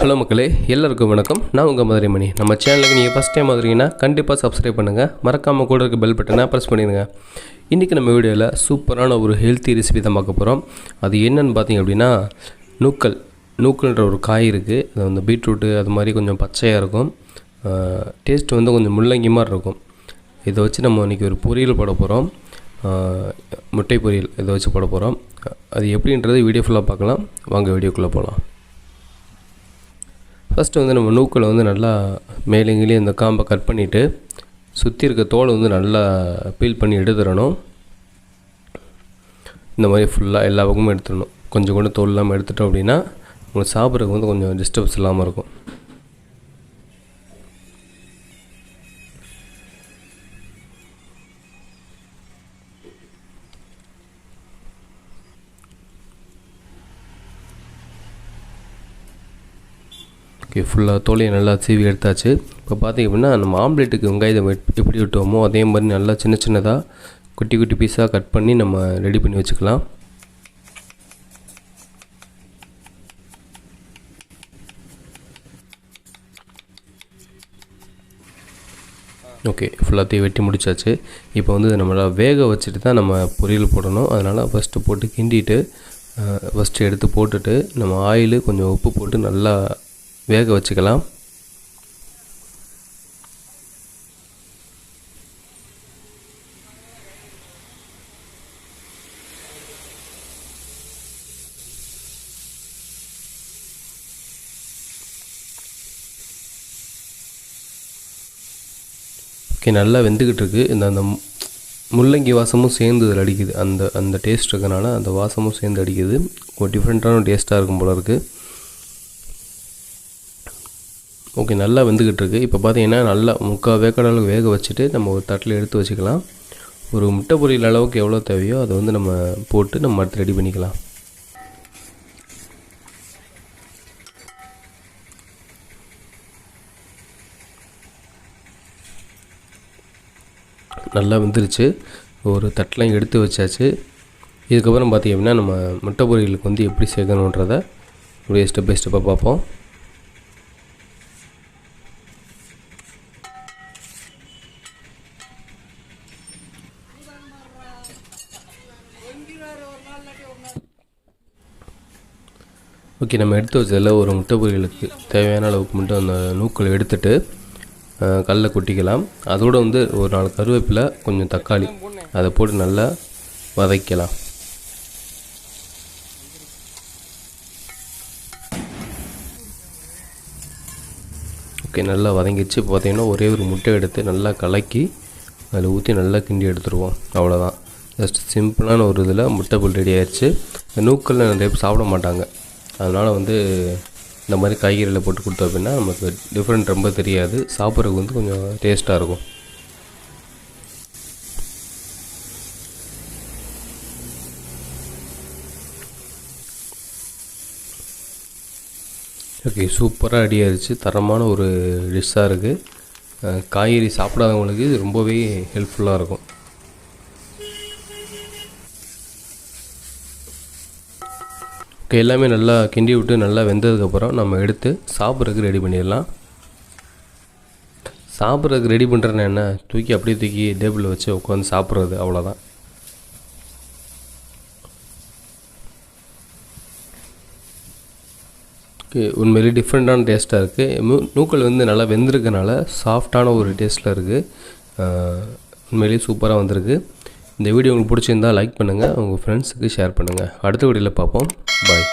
Hello மக்களே எல்லாருக்கும் வணக்கம். நான் உங்கள் மதுரை மணி நம்ம சேனலுக்கு நீங்கள் ஃபஸ்ட் டைம் வந்துருக்கீங்கன்னா கண்டிப்பாக சப்ஸ்கிரைப் பண்ணுங்கள் மறக்காமல் கூட இருக்க பெல் பட்டனை ப்ரெஸ் பண்ணிடுங்க. இன்றைக்கி நம்ம வீடியோவில் சூப்பரான ஒரு ஹெல்த்தி ரெசிபி தான் பார்க்க போகிறோம் அது என்னன்னு பார்த்தீங்க அப்படின்னா நூக்கல். நூக்கல்ன்ற ஒரு காய் இருக்குது அது வந்து பீட்ரூட்டு அது மாதிரி கொஞ்சம் பச்சையாக இருக்கும். டேஸ்ட் வந்து கொஞ்சம் முள்ளங்கி மாதிரி இருக்கும். இதை வச்சு நம்ம இன்றைக்கி ஒரு பொரியல் போட போகிறோம் முட்டை பொரியல் இதை வச்சு போட போகிறோம் அது எப்படின்றது வீடியோ ஃபுல்லாக பார்க்கலாம். வாங்க வீடியோக்குள்ளே போகலாம் ஃபஸ்ட்டு வந்து நம்ம நூக்களை வந்து நல்லா மேலேங்கிலே இந்த காம்பை கட் பண்ணிவிட்டு சுற்றி இருக்க தோலை வந்து நல்லா பீல் பண்ணி எடுத்துடணும். இந்த மாதிரி ஃபுல்லாக எல்லா பக்கமும் எடுத்துடணும். கொஞ்சம் கூட தோல் இல்லாமல் எடுத்துட்டோம் அப்படின்னா உங்களுக்கு சாப்பிட்றதுக்கு வந்து கொஞ்சம் டிஸ்டர்ப்ஸ் இல்லாமல் இருக்கும். ஓகே ஃபுல்லாக தோலையை நல்லா சீவி எடுத்தாச்சு. இப்போ பார்த்திங்க அப்படின்னா நம்ம ஆம்லேட்டுக்கு வெங்காயத்தை வெட்- எப்படி விட்டுவோமோ அதே மாதிரி நல்லா சின்ன சின்னதாக குட்டி குட்டி பீஸாக கட் பண்ணி நம்ம ரெடி பண்ணி வச்சுக்கலாம். ஓகே ஃபுல்லாத்தையும் வெட்டி முடிச்சாச்சு. இப்போ வந்து நம்மளால் வேக வச்சுட்டு தான் நம்ம பொரியல் போடணும். அதனால் ஃபஸ்ட்டு போட்டு கிண்டிட்டு ஃபஸ்ட்டு எடுத்து போட்டுட்டு நம்ம ஆயில் கொஞ்சம் உப்பு போட்டு நல்லா வேக வச்சுக்கலாம். ஓகே நல்லா வெந்துக்கிட்டு இருக்குது இந்த அந்த முள்ளங்கி வாசமும் சேர்ந்து இதில் அடிக்குது. அந்த அந்த டேஸ்ட் இருக்கனால அந்த வாசமும் சேர்ந்து அடிக்குது. ஒரு டிஃப்ரெண்ட்டான டேஸ்ட்டாக இருக்கும் போல இருக்குது ஓகே நல்லா வெந்துக்கிட்டு இருக்குது இப்போ பார்த்தீங்கன்னா நல்லா முக்கால் வேக்கடல் வேக வச்சுட்டு நம்ம ஒரு தட்டில் எடுத்து வச்சுக்கலாம். ஒரு முட்டை பொரியல் அளவுக்கு எவ்வளோ தேவையோ அதை வந்து நம்ம போட்டு நம்ம அடுத்து ரெடி பண்ணிக்கலாம். நல்லா வெந்துருச்சு. ஒரு தட்டெலாம் எடுத்து வச்சாச்சு. இதுக்கப்புறம் பார்த்தீங்க அப்படின்னா நம்ம முட்டை பொரியலுக்கு வந்து எப்படி சேர்க்கணுன்றதை அப்படியே ஸ்டெப் பை ஸ்டெப்பாக பார்ப்போம். ஓகே நம்ம எடுத்து வச்சதில் ஒரு முட்டை பொரியலுக்கு தேவையான அளவுக்கு மட்டும் அந்த நூக்களை எடுத்துட்டு கல்லை கொட்டிக்கலாம். அதோட வந்து ஒரு நாலு கருவேப்பிலை கொஞ்சம் தக்காளி அதை போட்டு நல்லா வதக்கலாம். ஓகே நல்லா வதங்கிச்சு இப்போ பார்த்தீங்கன்னா ஒரே ஒரு முட்டை எடுத்து நல்லா கலக்கி அதில் ஊற்றி நல்லா கிண்டி எடுத்துருவோம். அவ்வளோதான் ஜஸ்ட் சிம்பிளான ஒரு இதில் முட்டை புல் ரெடி ஆயிடுச்சு. இந்த நூக்கல் நிறைய பேர் சாப்பிட மாட்டாங்க. அதனால் வந்து இந்த மாதிரி காய்கறியில் போட்டு கொடுத்தோம் அப்படின்னா நமக்கு டிஃப்ரெண்ட் ரொம்ப தெரியாது. சாப்பிட்றதுக்கு வந்து கொஞ்சம் டேஸ்ட்டாக இருக்கும். ஓகே சூப்பராக ரெடி ஆயிடுச்சு தரமான ஒரு டிஷ்ஷாக இருக்குது காய்கறி சாப்பிடாதவங்களுக்கு இது ரொம்பவே ஹெல்ப்ஃபுல்லாக இருக்கும். எல்லாமே நல்லா கிண்டி விட்டு நல்லா வெந்ததுக்கப்புறம் நம்ம எடுத்து சாப்பிட்றதுக்கு ரெடி பண்ணிடலாம். சாப்பிட்றதுக்கு ரெடி பண்ணுறேன்னா என்ன? தூக்கி அப்படியே தூக்கி டேபிளில் வச்சு உட்காந்து சாப்பிட்றது அவ்வளோதான் ஓகே உண்மையிலே டிஃப்ரெண்ட்டான டேஸ்ட்டாக இருக்குது நூக்கல் வந்து நல்லா வெந்திருக்கனால சாஃப்டான ஒரு டேஸ்ட்டில் இருக்குது உண்மையிலேயே சூப்பராக வந்திருக்கு. இந்த வீடியோ உங்களுக்கு பிடிச்சிருந்தா லைக் பண்ணுங்கள் உங்கள் ஃப்ரெண்ட்ஸுக்கு ஷேர் பண்ணுங்கள் அடுத்த வீடியோவில் பார்ப்போம். பாய்